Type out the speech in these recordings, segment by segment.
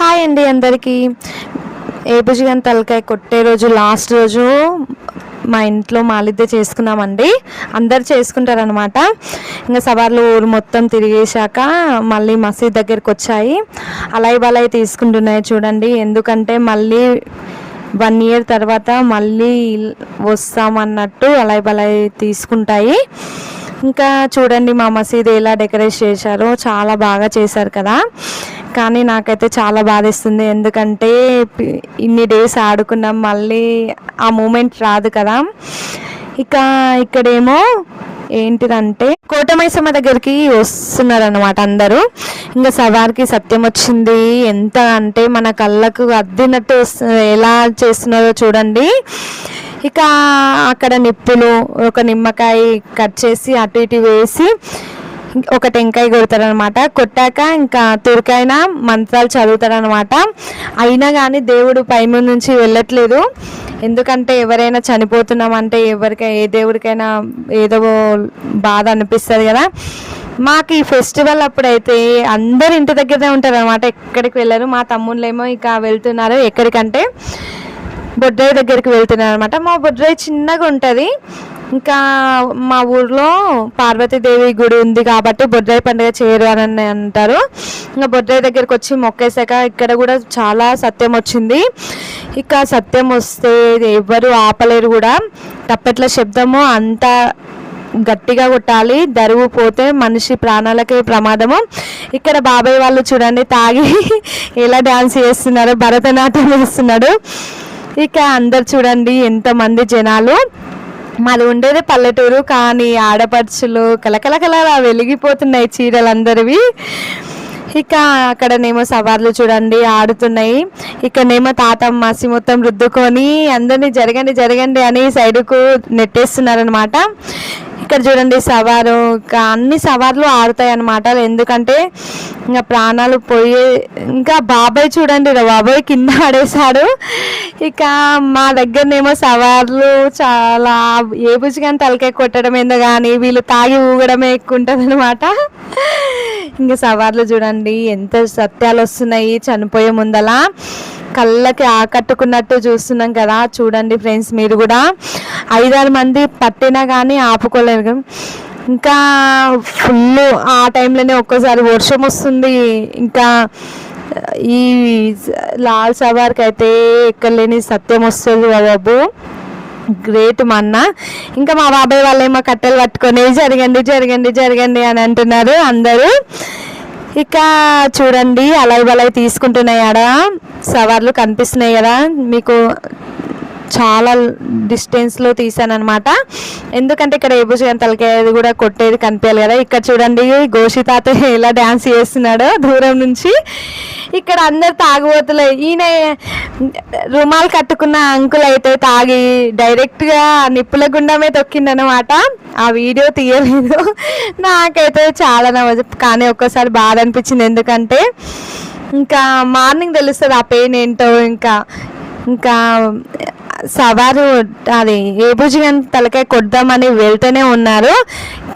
Hi అండి అందరికీ. APG గారి తలకాయ కొట్టే రోజు లాస్ట్ రోజు మా ఇంట్లో మాలిద్దే చేసుకున్నామండి. అందరు చేసుకుంటారనమాట ఇంకా సవార్లు ఊరు మొత్తం తిరిగేశాక మళ్ళీ మసీద్ దగ్గరికి వచ్చాయి. అలాయి బలాయి తీసుకుంటున్నాయి చూడండి. ఎందుకంటే మళ్ళీ వన్ ఇయర్ తర్వాత మళ్ళీ వస్తామన్నట్టు అలాయి బలాయి తీసుకుంటాయి. ఇంకా చూడండి మా మసీదు ఎలా డెకరేట్ చేశారో చాలా బాగా చేశారు కదా. కానీ నాకైతే చాలా బాధేస్తుంది. ఎందుకంటే ఇన్ని డేస్ ఆడుకున్నాం మళ్ళీ ఆ మూమెంట్ రాదు కదా. ఇక ఇక్కడేమో ఏంటిదంటే కోటమైసమ్మ దగ్గరికి వస్తున్నారనమాట అందరూ. ఇంకా సవార్కి సత్యం వచ్చింది. ఎంత అంటే మన కళ్ళకు అద్దినట్టు ఎలా చేస్తున్నారో చూడండి. ఇక అక్కడ నిప్పులు ఒక నిమ్మకాయ కట్ చేసి అటు ఇటు వేసి ఒక టెంకాయ కొడతారనమాట కొట్టాక ఇంకా తురికైనా మంత్రాలు చదువుతారనమాట అయినా కానీ దేవుడు పైన నుంచి వెళ్ళట్లేదు. ఎందుకంటే ఎవరైనా చనిపోతున్నామంటే ఎవరికైనా ఏ దేవుడికైనా ఏదో బాధ అనిపిస్తుంది కదా. మాకు ఈ ఫెస్టివల్ అప్పుడైతే అందరు ఇంటి దగ్గరనే ఉంటారు అనమాట ఎక్కడికి వెళ్ళరు. మా తమ్ముళ్ళేమో ఇక వెళ్తున్నారు ఎక్కడికంటే బొడ్రాయి దగ్గరికి వెళ్తున్నారు అనమాట మా బొడ్రాయి చిన్నగా ఉంటుంది ఇంకా మా ఊర్లో పార్వతీదేవి గుడి ఉంది కాబట్టి బొడ్రాయి పండుగ చేయరు అని అంటారు. ఇంకా బొడ్రాయి దగ్గరికి వచ్చి మొక్కేసాక ఇక్కడ కూడా చాలా సత్యం వచ్చింది. ఇక సత్యం వస్తే ఎవరు ఆపలేరు కూడా. తప్పెట్ల శబ్దము అంత గట్టిగా కొట్టాలి. దరువు పోతే మనిషి ప్రాణాలకి ప్రమాదము. ఇక్కడ బాబాయ్ వాళ్ళు చూడండి తాగి ఎలా డాన్స్ చేస్తున్నారు భరతనాట్యం చేస్తున్నాడు. ఇక అందరు చూడండి ఎంతమంది జనాలు. మాది ఉండేది పల్లెటూరు కానీ ఆడపడుచులు కలకలకల వెలిగిపోతున్నాయి చీరలు అందరివి ఇక అక్కడనేమో సవార్లు చూడండి ఆడుతున్నాయి. ఇక్కడనేమో తాతమ్మ మసి మొత్తం రుద్దుకొని అందరినీ జరగండి జరగండి అని సైడుకు నెట్టేస్తున్నారనమాట ఇక్కడ చూడండి సవారు ఇంకా అన్ని సవార్లు ఆడుతాయి అనమాట ఎందుకంటే ఇంకా ప్రాణాలు పోయే ఇంకా బాబాయ్ చూడండి రా బాబాయ్ కింద ఆడేశాడు ఇక మా దగ్గరనేమో సవార్లు చాలా ఏ బుజ్జిగాని తలకాయ కొట్టడం ఏందో కానీ వీళ్ళు తాగి ఊగడమే ఎక్కువ ఉంటుంది అనమాట ఇంకా సవార్లు చూడండి ఎంత సత్యాలు వస్తున్నాయి చనిపోయే ముందలా. కళ్ళకి ఆకట్టుకున్నట్టు చూస్తున్నాం కదా. చూడండి ఫ్రెండ్స్ మీరు కూడా. ఐదారు మంది పట్టినా కానీ ఆపుకోలేరు ఇంకా ఫుల్ ఆ టైంలోనే ఒక్కోసారి వర్షం వస్తుంది. ఇంకా ఈ లాల్ సవార్కి అయితే ఎక్కలేని సత్యం వస్తుంది కదా బాబు. గ్రేట్ మా అన్న. ఇంకా మా బాబాయ్ వాళ్ళు ఏమో కట్టెలు పట్టుకొని జరగండి జరగండి జరగండి అని అంటున్నారు అందరూ. ఇక చూడండి అలాయి బలై తీసుకుంటున్నాయి ఆడ. సవార్లు కనిపిస్తున్నాయి కదా. మీకు చాలా డిస్టెన్స్లో తీసాను అనమాట ఎందుకంటే ఇక్కడ ఏబుజు తలకేది కూడా కొట్టేది కనిపించాలి కదా. ఇక్కడ చూడండి గోషి తాత ఎలా డ్యాన్స్ చేస్తున్నాడో దూరం నుంచి. ఇక్కడ అందరు తాగుబోతులే ఈయన రుమాలు కట్టుకున్న అంకుల్ అయితే తాగి డైరెక్ట్గా నిప్పుల గుండమే తొక్కిండనమాట ఆ వీడియో తీయలేదు. నాకైతే చాలా నవ్వు కానీ ఒక్కోసారి బాధ అనిపించింది. ఎందుకంటే ఇంకా మార్నింగ్ తెలుస్తుంది ఆ పెయిన్ ఏంటో ఇంకా ఇంకా సవారు అది ఏ భుజం తలకాయ కొడదామని వెళ్తూనే ఉన్నారు.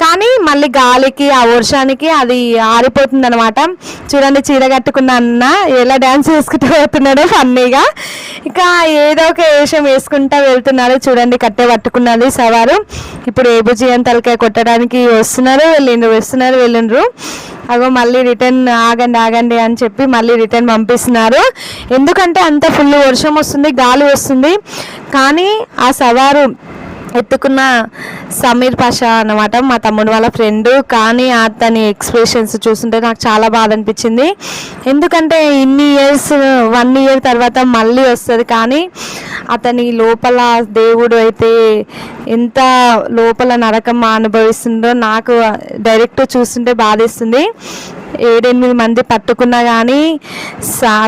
కానీ మళ్ళీ గాలికి ఆ వర్షానికి అది ఆరిపోతుంది అనమాట చూడండి చీర కట్టుకున్న అన్న ఎలా డ్యాన్స్ వేసుకుంటూ పోతున్నాడు ఫన్నీగా. ఇక ఏదో ఒక వేషం వేసుకుంటా వెళ్తున్నారు. చూడండి కట్టే పట్టుకున్నది సవారు. ఇప్పుడు ఏ తలకాయ కొట్టడానికి వస్తున్నారు వెళ్ళిండ్రు వస్తున్నారు వెళ్ళిండ్రు. అగో మళ్ళీ రిటర్న్ ఆగండి ఆగండి అని చెప్పి మళ్ళీ రిటర్న్ పంపిస్తున్నారు. ఎందుకంటే అంత ఫుల్ వర్షం వస్తుంది గాలి వస్తుంది. కానీ ఆ సవారు ఎత్తుకున్న సమీర్ పాషా అన్నమాట మా తమ్ముడు వాళ్ళ ఫ్రెండ్. కానీ అతని ఎక్స్ప్రెషన్స్ చూస్తుంటే నాకు చాలా బాధ అనిపించింది. ఎందుకంటే ఇన్ని ఇయర్స్ వన్ ఇయర్ తర్వాత మళ్ళీ వస్తుంది. కానీ అతని లోపల దేవుడు అయితే ఎంత లోపల నరకం అనుభవిస్తుందో నాకు డైరెక్ట్ చూస్తుంటే బాధేస్తుంది. ఏడెనిమిది మంది పట్టుకున్నా కానీ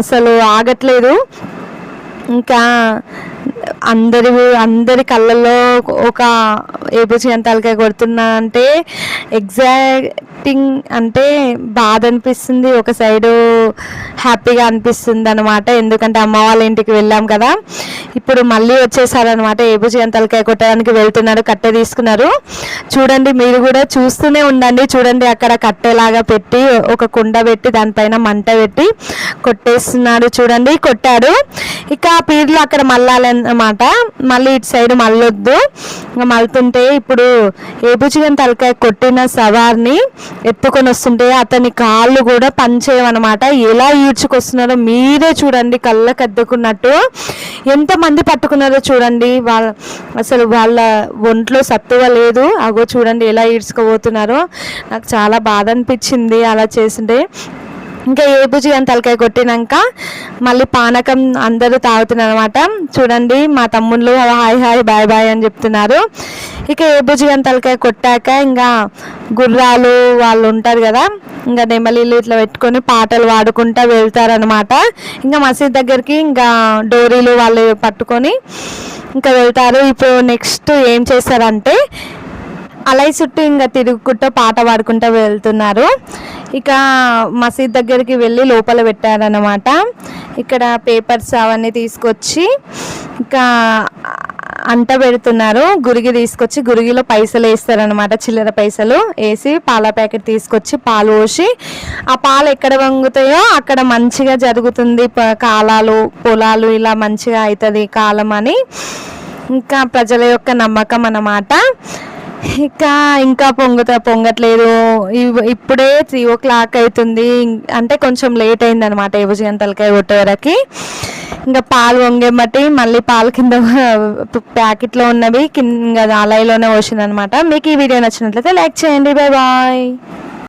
అసలు ఆగట్లేదు. ఇంకా అందరి అందరి కళ్ళల్లో ఒక ఏపీ తలకాయ కొడుతున్నా అంటే ఎగ్జాక్టింగ్ అంటే బాధ అనిపిస్తుంది ఒక సైడు హ్యాపీగా అనిపిస్తుంది అనమాట ఎందుకంటే అమ్మ వాళ్ళ ఇంటికి వెళ్ళాం కదా. ఇప్పుడు మళ్ళీ వచ్చేసారనమాట ఏపీ తలకాయ కొట్టడానికి వెళ్తున్నారు కట్టె తీసుకున్నారు. చూడండి మీరు కూడా చూస్తూనే ఉండండి. చూడండి అక్కడ కట్టెలాగా పెట్టి ఒక కుండ పెట్టి దానిపైన మంట పెట్టి కొట్టేస్తున్నాడు చూడండి కొట్టాడు ఇక ఆ పీర్లు అక్కడ అన్నమాట. మళ్ళీ ఇటు సైడ్ మళ్ళొద్దు. ఇంకా మళ్తుంటే ఇప్పుడు ఏబుచిగన్ తలకాయ కొట్టిన సవార్ని ఎత్తుకొని వస్తుంటే అతని కాళ్ళు కూడా పనిచేయమన్నమాట ఎలా ఈడ్చుకొస్తున్నారో మీరే చూడండి కళ్ళకు అద్దుకున్నట్టు ఎంతమంది పట్టుకున్నారో చూడండి. వాళ్ళ అసలు వాళ్ళ ఒంట్లో సత్తువ లేదు. అగో చూడండి ఎలా ఈడ్చుకోబోతున్నారో. నాకు చాలా బాధ అనిపించింది అలా చేసింటే ఇంకా ఏ బుజ్జి అని తలకాయ కొట్టినాక మళ్ళీ పానకం అందరూ తాగుతున్నారు అనమాట చూడండి మా తమ్ముళ్ళు హాయ్ హాయ్ బాయ్ బాయ్ అని చెప్తున్నారు. ఇక ఏ బుజ్జి అని తలకాయ కొట్టాక ఇంకా గుర్రాలు వాళ్ళు ఉంటారు కదా ఇంకా నెమలీలు ఇట్లా పెట్టుకొని పాటలు పాడుకుంటా వెళ్తారనమాట ఇంకా మసీద్ దగ్గరికి ఇంకా డోరీలు వాళ్ళు పట్టుకొని ఇంకా వెళ్తారు. ఇప్పుడు నెక్స్ట్ ఏం చేస్తారంటే అలై చుట్టూ ఇంకా తిరుగుకుంటూ పాట పాడుకుంటూ వెళ్తున్నారు. ఇక మసీద్ దగ్గరికి వెళ్ళి లోపల పెట్టారనమాట ఇక్కడ పేపర్స్ అవన్నీ తీసుకొచ్చి ఇంకా అంట పెడుతున్నారు. గురిగి తీసుకొచ్చి గురిగిలో పైసలు వేస్తారనమాట చిల్లర పైసలు వేసి పాల ప్యాకెట్ తీసుకొచ్చి పాలు పోసి ఆ పాలు ఎక్కడ వంగుతాయో అక్కడ మంచిగా జరుగుతుంది. ప- కాలాలు పొలాలు ఇలా మంచిగా అవుతుంది కాలం అని. ఇంకా ప్రజల యొక్క నమ్మకం అన్నమాట. ఇక ఇంకా పొంగుతా పొంగట్లేదు. ఇప్పుడే త్రీ ఓ క్లాక్ అవుతుంది అంటే కొంచెం లేట్ అయింది అనమాట ఏబుజి తలకాయ కొట్టే వరకు. ఇంకా పాలు వంగేమటి మళ్ళీ పాలు కింద ప్యాకెట్లో ఉన్నవి కింద అలైలోనే పోసింది అనమాట మీకు ఈ వీడియో నచ్చినట్లయితే లైక్ చేయండి. Bye bye.